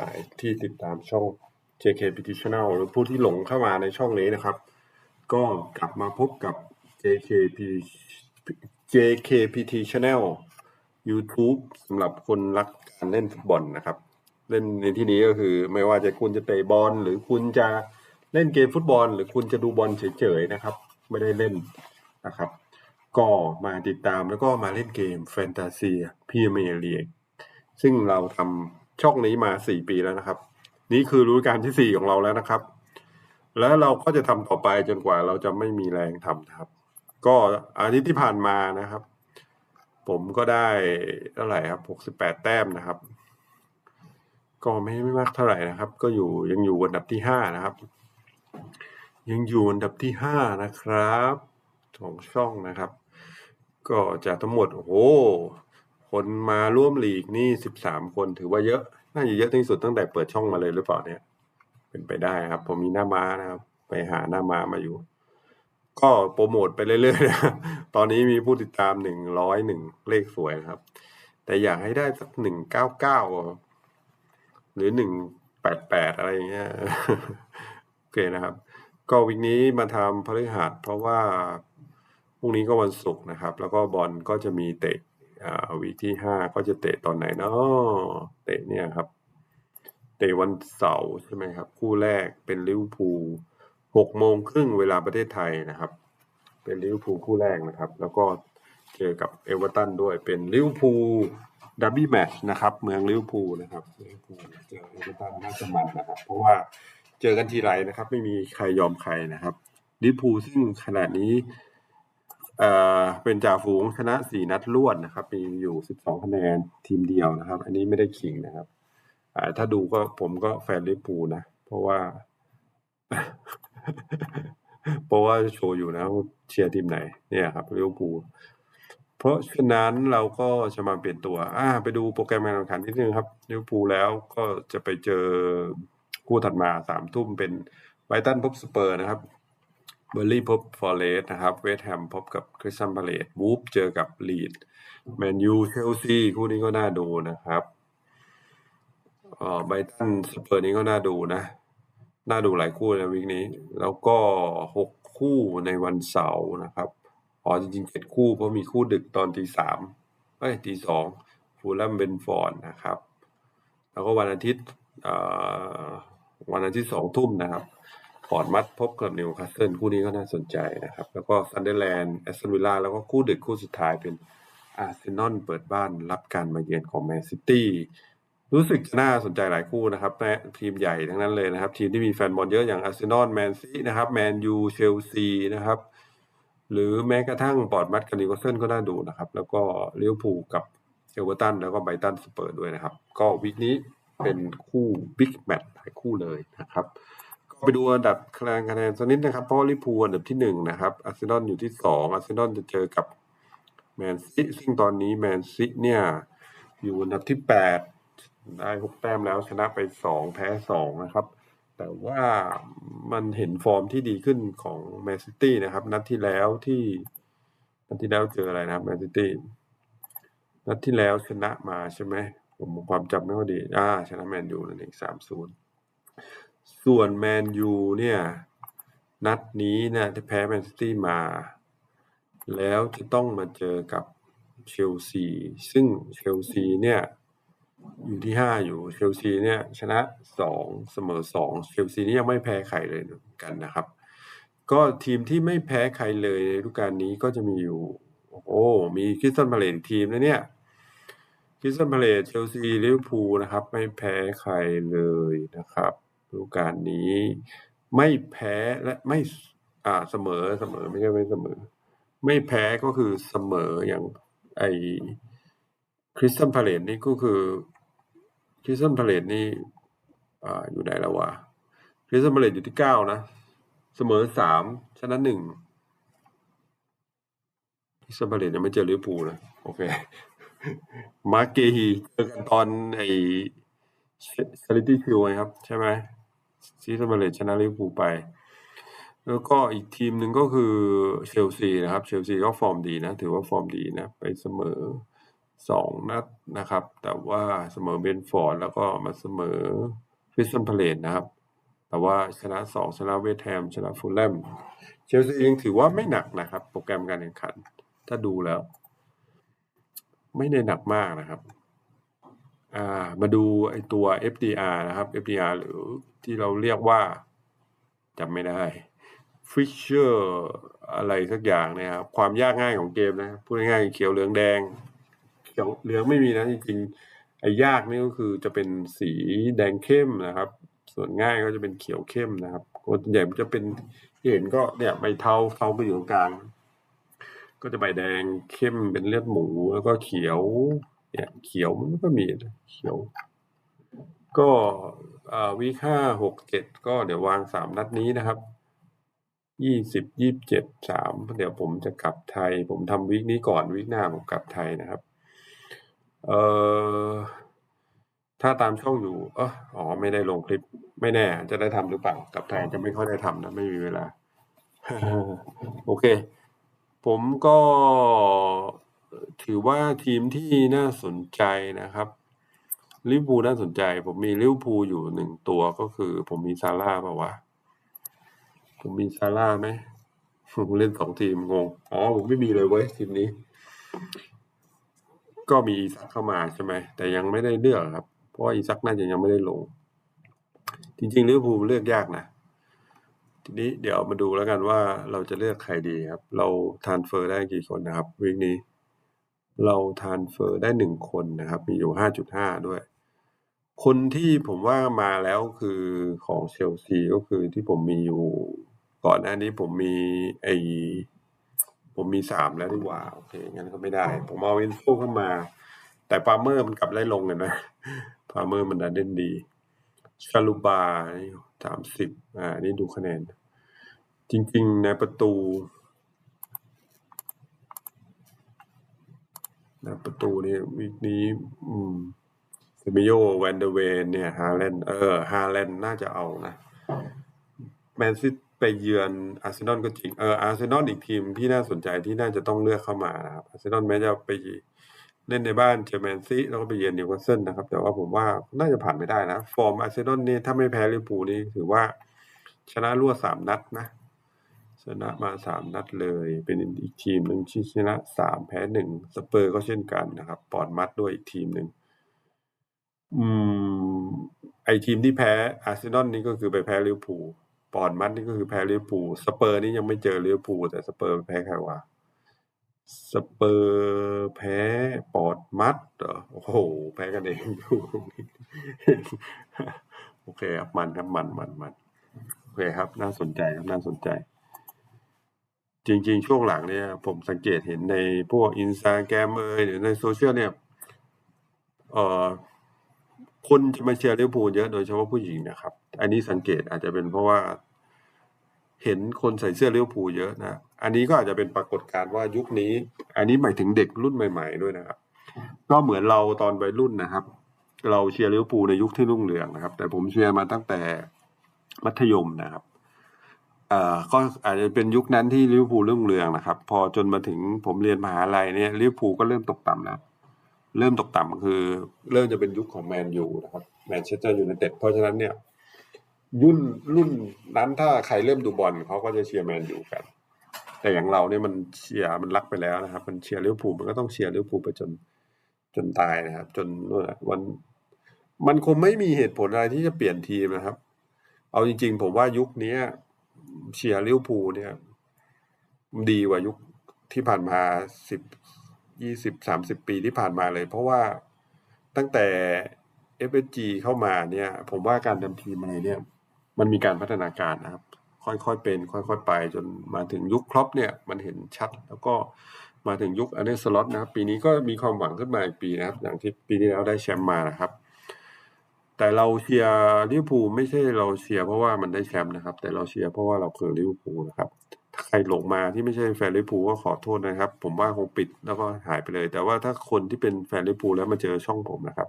ลายที่ติดตามช่อง JKPT Channel หรือผู้ที่หลงเข้ามาในช่องนี้นะครับ ก็กลับมาพบกับ JKP JKPT Channel YouTube สำหรับคนรักการเล่นฟุตบอลนะครับ เล่นในที่นี้ก็คือไม่ว่าจะคุณจะเตะบอลหรือคุณจะเล่นเกมฟุตบอล หรือคุณจะดูบอลเฉยๆนะครับ ไม่ได้เล่นนะครับ ก็มาติดตามแล้วก็มาเล่นเกมแฟนตาซีพีเมียร์ลีกซึ่งเราทำ ช่องนี้มาสี่ปีแล้วนะครับ นี่คือฤดูกาลที่สี่ของเราแล้วนะครับ แล้วเราก็จะทำต่อไปจนกว่าเราจะไม่มีแรงทำนะครับ ก็อาทิตย์ที่ผ่านมานะครับ ผมก็ได้เท่าไหร่ครับหกสิบแปดแต้มนะครับ ก็ไม่ไม่มากเท่าไหร่นะครับ ก็อยู่ยังอยู่อันดับที่ห้านะครับ ยังอยู่อันดับที่ห้านะครับของช่องนะครับ ก็จากทั้งหมดโอ้โห คนมาร่วมลีกนี่สิบสามคนถือว่าเยอะ น่าจะเยอะที่สุดตั้งแต่เปิดช่องมาเลยหรือเปล่าเนี่ย เป็นไปได้ครับ ผมมีหน้าม้านะครับ ไปหาหน้าม้ามาอยู่ ก็โปรโมทไปเรื่อยๆนะตอนนี้มีผู้ติดตามหนึ่งร้อยหนึ่งเลขสวยครับ แต่อยากให้ได้สักหนึ่งเก้าเก้าหรือหนึ่งแปดแปดอะไรอย่างเงี้ยโอเคนะครับ ก็วิกนี้มาทำพฤหัสเพราะว่าพรุ่งนี้ก็วันศุกร์นะครับ แล้วก็บอลก็จะมีเตะ อ่าวีที่ห้าก็จะเตะตอนไหนเนาะเตะเนี่ยครับ เตะวันเสาร์ใช่ไหมครับ คู่แรกเป็นลิเวอร์พูลหกโมงครึ่งเวลาประเทศไทยนะครับ เป็นลิเวอร์พูลคู่แรกนะครับ แล้วก็เจอกับเอเวอร์ตันด้วยเป็นลิเวอร์พูลดับบี้แมชนะครับ เมืองลิเวอร์พูลนะครับลิเวอร์พูลเจอเอเวอร์ตันน่าจะมันนะครับ เพราะว่าเจอกันทีไรนะครับ ไม่มีใครยอมใครนะครับลิเวอร์พูลซึ่งขนาดนี้ เอ่อเป็นจ่าฝูงชนะสี่นัดรวดนะครับ มีอยู่สิบสองคะแนนทีมเดียวนะครับ อันนี้ไม่ได้ขิงนะครับอ่าถ้าดูก็ผมก็แฟนลิเวอร์พูนะ เพราะว่า เพราะว่าโชว์อยู่นะว่าเชียร์ทีมไหนเนี่ยครับลิเวอร์พูลเพราะฉะนั้นเราก็จะมาเปลี่ยนตัว อ่า ไปดูโปรแกรมการแข่งขันนิดนึงครับลิเวอร์พูลแล้วก็จะไปเจอคู่ถัดมาสามทุ่มเป็นไบรตันพบสเปอร์นะครับ เบอร์ลี่พบฟอร์เรสต์นะครับ เวสต์แฮมพบกับคริสตันพาเลตวูฟเจอกับลีดแมนยูเชลซีคู่นี้ก็น่าดูนะครับอ่อไบรตันสเปอร์นี้ก็น่าดูนะ น่าดูหลายคู่ในวีคนี้ แล้วก็หกคู่ในวันเสาร์นะครับอ๋อจริงๆเจ็ดคู่เพราะมีคู่ดึกตอนตีสามเอ้ยตีสองฟูลแลมเบนฟอร์ดนะครับ แล้วก็วันอาทิตย์วันอาทิตย์สองทุ่มนะครับ พอร์ตมัดพบกับนิวคาสเซิลคู่นี้ก็น่าสนใจนะครับ แล้วก็ซันเดอร์แลนด์แอสตันวิลล่าแล้วก็คู่ดึกคู่สุดท้ายเป็นอาร์เซนอลเปิดบ้านรับการมาเยือนของแมนซิตี้รู้สึกจะน่าสนใจหลายคู่นะครับแมทีมใหญ่ทั้งนั้นเลยนะครับ ทีมที่มีแฟนบอลเยอะอย่างอาร์เซนอลแมนซีนะครับแมนยูเชลซีนะครับ หรือแม้กระทั่งปอร์ตมัดกับนิวคาสเซิลก็น่าดูนะครับ แล้วก็ลิเวอร์พูลกับเอเวอร์ตันแล้วก็ไบตันสเปอร์ด้วยนะครับ ก็วีคนี้เป็นคู่บิ๊กแมตช์หลายคู่เลยนะครับ ไปดูอันดับคะแนนคะแนนสักนิดนะครับ เพราะลิเวอร์พูอันดับที่หนึ่งนะครับอาร์เซนอลอยู่ที่สองอาร์เซนอลจะเจอกับแมนซีซึ่งตอนนี้แมนซีเนี่ยอยู่อันดับที่แปดได้หกแต้มแล้วชนะไปสองแพ้สองนะครับ แต่ว่ามันเห็นฟอร์มที่ดีขึ้นของแมนซิตี้นะครับ นัดที่แล้วที่นัดที่แล้วเจออะไรนะครับแมนซิตี้นัดที่แล้วชนะมาใช่ไหมผมความจำไม่ค่อยดี อ่า ชนะแมนยูนั่นเองสามศูนย์ ส่วนแมนยูเนี่ย นัดนี้เนี่ยที่แพ้แมนซิตี้มา แล้วจะต้องมาเจอกับเชลซี ซึ่งเชลซีเนี่ย อยู่ที่ห้าอยู่เชลซีเนี่ย ชนะสองเสมอสองเชลซีนี่ยังไม่แพ้ใครเลยเหมือนกันนะครับ ก็ทีมที่ไม่แพ้ใครเลยในฤดูกาลนี้ก็จะมีอยู่ โอ้มีคริสตันพาเลตทีมนะเนี่ยคริสตันพาเลตเชลซีลิเวอร์พูลนะครับ ไม่แพ้ใครเลยนะครับ ฤดูกาลนี้ ไม่แพ้และไม่อ่าเสมอเสมอไม่ใช่ไม่เสมอ ไม่แพ้ก็คือเสมออย่างไอคริสตันพาเลตนี่ก็คือคริสตันพาเลตนี่อ่าอยู่ไหนแล้ววะคริสตันพาเลตอยู่ที่เก้านะ เสมอสามชนะหนึ่งคริสตันพาเลตยังไม่เจอลิเวอร์พูลนะโอเคมาเกฮีเจอกันตอนไอซาลิตี้คิวไงครับ ใช่ไหม คริสตันพาเลตชนะลิเวอร์พูลไป แล้วก็อีกทีมหนึ่งก็คือเชลซีนะครับ เชลซีก็ฟอร์มดีนะ ถือว่าฟอร์มดีนะ ไปเสมอ2นัดนะครับ แต่ว่าเสมอ Brentford แล้วก็มาเสมอ Crystal Palace นะครับ แต่ว่าชนะ2ชนะ West Ham ชนะ Fulham เชลซีเองถือว่าไม่หนักนะครับ โปรแกรมการแข่งขัน ถ้าดูแล้ว ไม่ได้หนักมากนะครับ อ่ามาดูไอ้ตัว FDR นะครับ FDR หรือที่เราเรียกว่าจำไม่ได้ Fisher อะไรสักอย่างนี่ยครับ ความยากง่ายของเกมนะ พูดง่ายๆเขียวเหลืองแดงเขียวเหลืองไม่มีนะจริงๆไอ้ยากนี่ก็คือจะเป็นสีแดงเข้มนะครับ ส่วนง่ายก็จะเป็นเขียวเข้มนะครับส่วนใหญ่มันจะเป็นที่เห็นก็เนี่ยใบเทาเทาไปอยู่ตรงกลาง ก็จะใบแดงเข้มเป็นเลือดหมูแล้วก็เขียว เนี่ยเขียวมันก็มีเขียว ก็วีคห้าหกเจ็ดก็เดี๋ยววางสามนัดนี้นะครับยี่สิบยี่บเจ็ดสามเดี๋ยวผมจะกลับไทย ผมทำวีคนี้ก่อนวีคหน้าผมกลับไทยนะครับเอ่อถ้าตามช่องอยู่เอออ๋อไม่ได้ลงคลิป ไม่แน่ จะได้ทำหรือเปล่า กลับไทยจะไม่ค่อยได้ทำนะไม่มีเวลา โอเค ผมก็ ถือว่าทีมที่น่าสนใจนะครับลิเวอร์พูลน่าสนใจ ผมมีลิเวอร์พูลอยู่หนึ่งตัวก็คือ ผมมีซาร่าป่าวะ ผมมีซาร่าไหมผมเล่นสองทีมงง อ๋อ ผมไม่มีเลยเว้ยทีมนี้ ก็มีอีซักเข้ามาใช่ไหม แต่ยังไม่ได้เลือกครับ เพราะอีซักน่าจะยังไม่ได้ลง จริงๆลิเวอร์พูลเลือกยากนะ ทีนี้เดี๋ยวมาดูแล้วกันว่าเราจะเลือกใครดีครับ เราทานเฟอร์ได้กี่คนนะครับวีคนี้ เราทานเฟอร์ได้หนึ่งคนนะครับ มีอยู่ห้าจุดห้าด้วย คนที่ผมว่ามาแล้วคือของเชลซีก็คือที่ผมมีอยู่ ก่อนหน้านี้ผมมีไอผมมีสามแล้วดีกว่า โอเค งั้นก็ไม่ได้ ผมเอาเวนโฟเข้ามา แต่ปาเมอร์มันกลับไล่ลงกันนะปาเมอร์มันดันเด่นดีชาลูบาสามสิบอ่า นี่ดูคะแนน จริง ๆ ในประตู ในประตูนี่วีคนี้ อืมเซมิโยแวนเดเวนเนี่ยฮาแลนเออฮาแลนน่าจะเอานะแมนซิตไปเยือนอาร์เซนอลก็จริงเอออาร์เซนอลอีกทีมที่น่าสนใจที่น่าจะต้องเลือกเข้ามานะครับอาร์เซนอลแม้จะไปเล่นในบ้านเจอแมนซีแล้วก็ไปเยือนนิวคาสเซิลนะครับ แต่ว่าผมว่าน่าจะผ่านไม่ได้นะ ฟอร์มอาร์เซนอลนี่ถ้าไม่แพ้ลิเวอร์พูลนี่ถือว่าชนะรวดสามนัดนะ ชนะมาสามนัดเลย เป็นอีกทีมหนึ่งที่ชนะสามแพ้หนึ่งสเปอร์ก็เช่นกันนะครับปอนมัดด้วยอีกทีมหนึ่งอืมไอทีมที่แพ้อาร์เซนอลนี่ก็คือไปแพ้ลิเวอร์พูลปอนมัดนี่ก็คือแพ้ลิเวอร์พูลสเปอร์นี่ยังไม่เจอลิเวอร์พูลแต่สเปอร์แพ้ใครวะสเปอร์แพ้ปอดมัดเหรอโอ้โห แพ้กันเองโอเคครับมันครับมันมันมันโอเคครับ น่าสนใจครับน่าสนใจ จริงๆ ช่วงหลังเนี่ย ผมสังเกตเห็นในพวกอินสตาแกรมเอยหรือในโซเชียลเนี่ยเอ่อคนจะมาเชียร์ลิเวอร์พูลเยอะโดยเฉพาะผู้หญิงนะครับ อันนี้สังเกตอาจจะเป็นเพราะว่า เห็นคนใส่เสื้อลิเวอร์พูลเยอะนะ อันนี้ก็อาจจะเป็นปรากฏการณ์ว่ายุคนี้ อันนี้หมายถึงเด็กรุ่นใหม่ ๆด้วยนะครับ ก็เหมือนเราตอนวัยรุ่นนะครับ เราเชียร์ลิเวอร์พูลในยุคที่รุ่งเรืองนะครับ แต่ผมเชียร์มาตั้งแต่มัธยมนะครับ เอ่อก็อาจจะเป็นยุคนั้นที่ลิเวอร์พูลรุ่งเรืองนะครับ พอจนมาถึงผมเรียนมหาลัยเนี่ยลิเวอร์พูลก็เริ่มตกต่ำแล้วเริ่มตกต่ำคือ เริ่มจะเป็นยุคของแมนยูนะครับแมนเชสเตอร์ยูไนเต็ดเพราะฉะนั้นเนี่ยยุ่นรุ่นนั้นถ้าใครเริ่มดูบอลเขาก็จะเชียร์แมนยูกัน แต่อย่างเราเนี่ยมันเชียร์มันรักไปแล้วนะครับ มันเชียร์ลิเวอร์พูลมันก็ต้องเชียร์ลิเวอร์พูลไปจนจนตายนะครับ จนนู่นะวันมันคงไม่มีเหตุผลอะไรที่จะเปลี่ยนทีมนะครับ เอาจริง ๆ ผมว่ายุคนี้ เชียร์ลิเวอร์พูลเนี่ยดีกว่ายุคที่ผ่านมาสิบยี่สิบสามสิบปีที่ผ่านมาเลย เพราะว่าตั้งแต่ FSG เข้ามาเนี่ย ผมว่าการทำทีมอะไรเนี่ย มันมีการพัฒนาการนะครับ ค่อยๆเป็น ค่อยๆไปจนมาถึงยุคครอปเนี่ยมันเห็นชัด แล้วก็มาถึงยุคอันเดอร์สล็อตนะครับ ปีนี้ก็มีความหวังขึ้นมาอีกปีนะครับ อย่างที่ปีที่แล้วได้แชมป์มานะครับ แต่เราเชียร์ลิเวอร์พูลไม่ใช่เราเชียร์เพราะว่ามันได้แชมป์นะครับ แต่เราเชียร์เพราะว่าเราเคือลิเวอร์พูลนะครับถ้าใครหลงมาที่ไม่ใช่แฟนลิเวอร์พูลก็ขอโทษนะครับ ผมว่าคงปิดแล้วก็หายไปเลย แต่ว่าถ้าคนที่เป็นแฟนลิเวอร์พูลแล้วมาเจอช่องผมนะครับ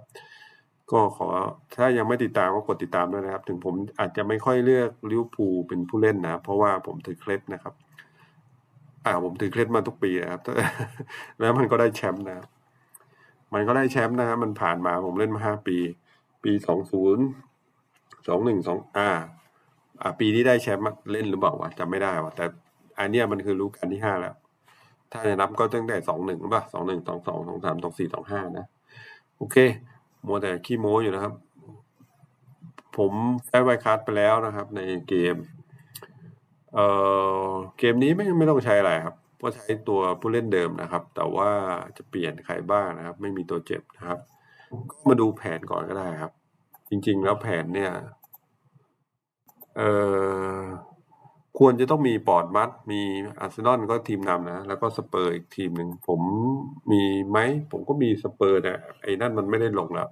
ก็ขอถ้ายังไม่ติดตามก็กดติดตามด้วยนะครับ ถึงผมอาจจะไม่ค่อยเลือกลิเวอร์พูลเป็นผู้เล่นนะ เพราะว่าผมถือเคล็ดนะครับ อ่าผมถือเคล็ดมาทุกปีนะครับแล้วมันก็ได้แชมป์นะครับมันก็ได้แชมป์นะครับมันผ่านมาผมเล่นมาห้าปี ปีสองศูนย์สองหนึ่งสองอ่าอ่าปีที่ได้แชมป์เล่นหรือเปล่าวะจำไม่ได้วะแต่อันเนี้ยมันคือรู้กันที่ห้าแล้ว ถ้าจะนับก็ตั้งแต่สองหนึ่งป่ะสองหนึ่งสองสองสองสามสองสี่สองห้านะ โอเคมัวแต่ขี้โม้อยู่นะครับ ผมได้ไวคัสไปแล้วนะครับ ในเกม เอ่อเกมนี้ไม่ไม่ต้องใช้อะไรครับก็ใช้ตัวผู้เล่นเดิมนะครับ แต่ว่าจะเปลี่ยนใครบ้างนะครับ ไม่มีตัวเจ็บนะครับ ก็มาดูแผนก่อนก็ได้ครับ จริง ๆ แล้วแผนเนี่ยเอ่อควรจะต้องมีปอร์ตมัด มีอาร์เซนอลก็ทีมนำนะ แล้วก็สเปอร์อีกทีมหนึ่ง ผมมีไหม ผมก็มีสเปอร์แต่ไอ้นั่นมันไม่ได้ลงแล้ว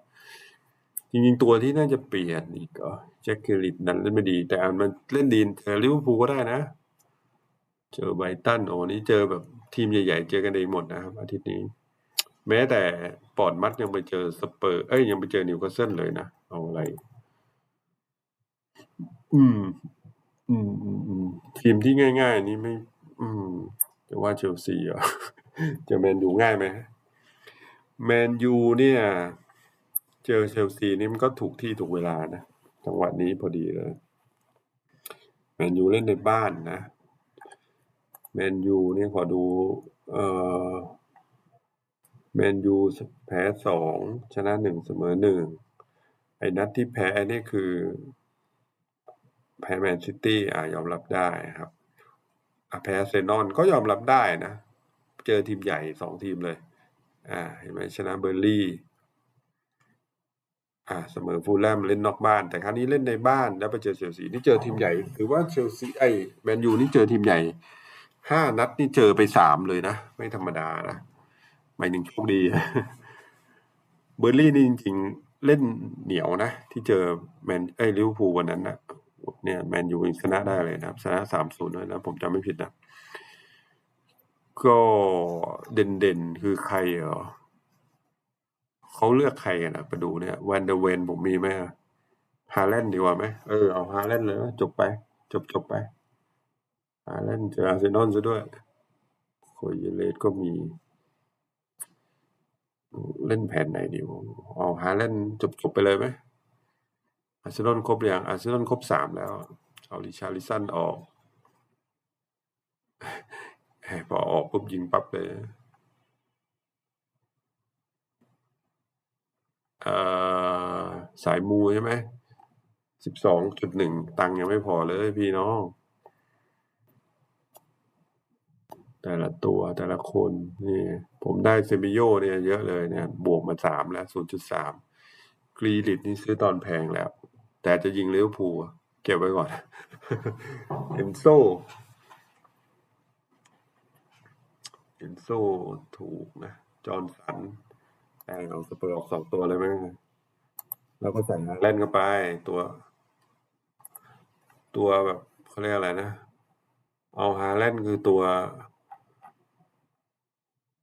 จริงๆ ตัวที่น่าจะเปลี่ยนอีกก็แจ็คเกลิตนั้นเล่นไม่ดี แต่อันมันเล่นดีเจอลิเวอร์พูลก็ได้นะ เจอไบตันโอ้นี่เจอแบบทีมใหญ่ ๆ เจอกันเองหมดนะครับอาทิตย์นี้ แม้แต่ปอร์ตมัดยังไปเจอสเปอร์ เอ้ยยังไปเจอนิวคาสเซิลเลยนะ เอาอะไร อืม อืมอืมอืมทีมที่ง่าย ๆ นี่ไม่ อืมจะว่าเชลซีเหรอเจอแมนยูง่ายไหมแมนยูเนี่ย เจอเชลซีนี่มันก็ถูกที่ถูกเวลานะจังหวะนี้พอดีเลยแมนยูเล่นในบ้านนะแมนยูเนี่ยขอดู เอ่อ แมนยูแพ้สองชนะหนึ่งเสมอหนึ่งไอ้นัดที่แพ้นี่คือ แพ้แมนซิตี้อ่ายอมรับได้ครับอะแพ้เซนอลก็ยอมรับได้นะ เจอทีมใหญ่สองทีมเลย อ่าเห็นไหมชนะเบอร์ลี่อ่าเสมอฟูลแลมเล่นนอกบ้าน แต่ครั้งนี้เล่นในบ้านแล้วไปเจอเชลซีนี่เจอทีมใหญ่ถือว่าเชลซีไอ้แมนยูนี่เจอทีมใหญ่ห้านัดนี่เจอไปสามเลยนะ ไม่ธรรมดานะ หมายถึงโชคดี เบอร์ลี่นี่จริงๆ เล่นเหนียวนะ ที่เจอแมนเอ้ยลิเวอร์พูลวันนั้นนะเนี่ยแมนยูชนะได้เลยนะครับชนะสามศูนย์เลยนะ ผมจำไม่ผิดนะก็เด่นๆ คือใครเหรอเขาเลือกใครกันนะไปดูเนี่ยวันเดอร์เวนผมมีไหมฮาแลนด์ดีกว่าไหมเออเอาฮาแลนด์เลยจบไป จบจบไปฮาแลนด์เจออาร์เซนอลซะด้วยโคยเลสก็มี เล่นแผนไหนดีผมเอาฮาแลนจบจบไปเลยไหมอาร์เซนอลครบหรือยังอาร์เซนอลครบสามแล้วเอาลิชาลิสันออกพอออกปุ๊บยิงปั๊บเลยเอ่อสายมูใช่ไหมสิบสองจุดหนึ่งตังยังไม่พอเลยพี่น้อง แต่ละตัวแต่ละคนนี่ผมได้เซมิโยเนี่ยเยอะเลยเนี่ยบวกมาสามแล้วศูนย์จุดสามกรีลิตนี่ซื้อตอนแพงแล้ว แต่จะยิงเลี้ยวภูเก็บไว้ก่อนเอนโซเอนโซถูกนะ จอร์นสันแต่เอาสเปอร์ออกสองตัวเลยไหมแล้วก็ใส่ฮาแลนด์เข้าไปตัว ตัวแบบเขาเรียกอะไรนะ เอาฮาแลนด์คือตัว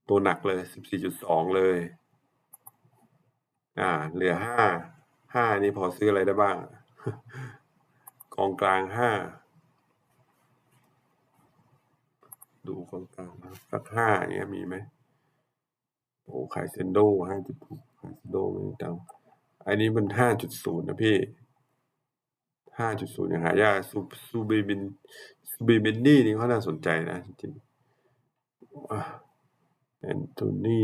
ตัวหนักเลยสิบสี่จุดสองเลย อ่า เหลือห้าห้านี่พอซื้ออะไรได้บ้าง กองกลางห้าดูกองกลางสักห้าเนี้ยมีไหมโอ้ไคเซนโดห้าจุดไคเซนโดไม่ตังอันนี้มันห้าจุดศูนย์นะพี่ห้าจุดศูนย์อย่างหายากซูซูเบบินซูเบบินนี่นี่เขาน่าสนใจนะจริงๆ แอนโทนี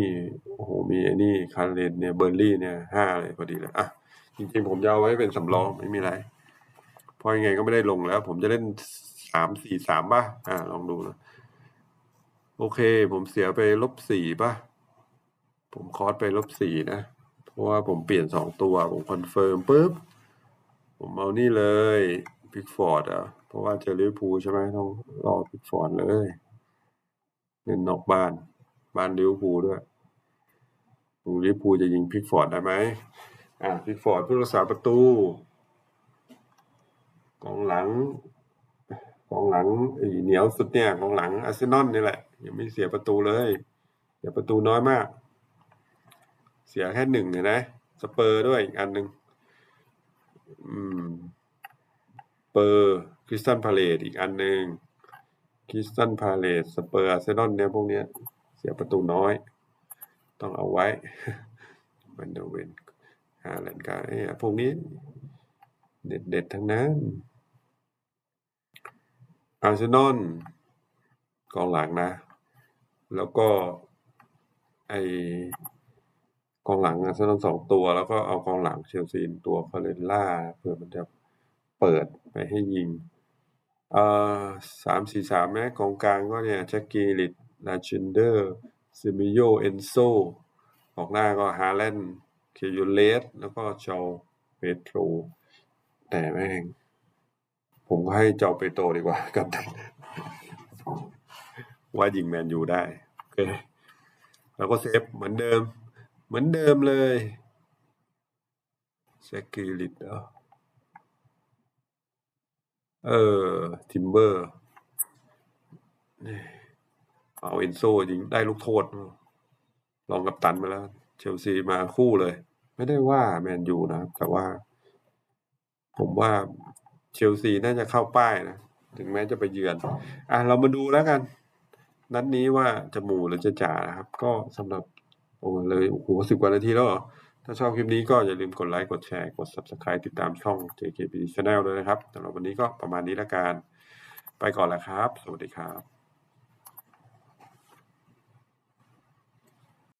โอ้โห มีไอ้นี่ คาร์เลนเนี่ย เบอร์ลี่เนี่ยห้าเลยพอดีเลย อะ จริงๆ ผมจะเอาไว้เป็นสำรอง ไม่มีไร เพราะยังไงก็ไม่ได้ลงแล้ว ผมจะเล่นสามสี่สามป่ะ อ่า ลองดูนะ โอเค ผมเสียไปลบสี่ป่ะ ผมคอสไปลบสี่นะ เพราะว่าผมเปลี่ยนสองตัว ผมคอนเฟิร์มปุ๊บ ผมเอานี่เลยพิกฟอร์ดอะ เพราะว่าเจอลิเวอร์พูลใช่ไหมต้องรอพิกฟอร์ดเลยเล่นนอกบ้าน บ้านลิเวอร์พูลด้วยลิเวอร์พูลจะยิงพิกฟอร์ดได้ไหมอะพิกฟอร์ดผู้รักษาประตูกองหลังกองหลังอ้เหนียวสุดเนี่ยกองหลังอาร์เซนอลนี่แหละ ยังไม่เสียประตูเลยเสียประตูน้อยมาก เสียแค่หนึ่งเนี่ยนะสเปอร์ด้วยอีกอันหนึ่งอืมเปอร์คริสตันพาเลตอีกอันหนึ่งคริสตันพาเลตสเปอร์อาร์เซนอลเนี่ยพวกเนี้ย สียประตูน้อย ต้องเอาไว้วันเดอร์เวนฮาแลนด์การ์เอ้ยพวกนี้ เด็ดๆ ทั้งนั้น อาร์เซนอลกองหลังนะ แล้วก็ ไอกองหลังอาร์เซนอลสองตัว แล้วก็เอากองหลังเชลซีตัวคาเรล่าเพื่อมันจะเปิดไปให้ยิงเอ่อสามสี่สามแม้กองกลางก็เนี่ยแจ็คกีริด ลาชินเดอร์ซิมิโยเอนโซออกหน้าก็ฮาแลนด์เคยูเลสแล้วก็เจาเปโตร แต่แม่ง ผมก็ให้เจาเปโตรดีกว่ากับว่ายิงแมนยูได้ โอเค แล้วก็เซฟเหมือนเดิม เหมือนเดิมเลยแจ็คกีริดเหรอเออทิมเบอร์ เอาเอนโซยิงได้ลูกโทษ ลองกับตันมาแล้ว เชลซีมาคู่เลย ไม่ได้ว่าแมนยูนะครับแต่ว่า ผมว่าเชลซีน่าจะเข้าป้ายนะ ถึงแม้จะไปเยือน อะเรามาดูแล้วกัน นัดนี้ว่าจะหมู่หรือจะจ่านะครับ ก็สำหรับโอ้เลยโอ้โหสิบกว่านาทีแล้วเหรอถ้าชอบคลิปนี้ก็อย่าลืมกดไลค์ กดแชร์ กด Subscribe ติดตามช่อง JKB Channel ด้วยนะครับสำหรับวันนี้ก็ประมาณนี้ละกัน ไปก่อนแล้วครับ สวัสดีครับ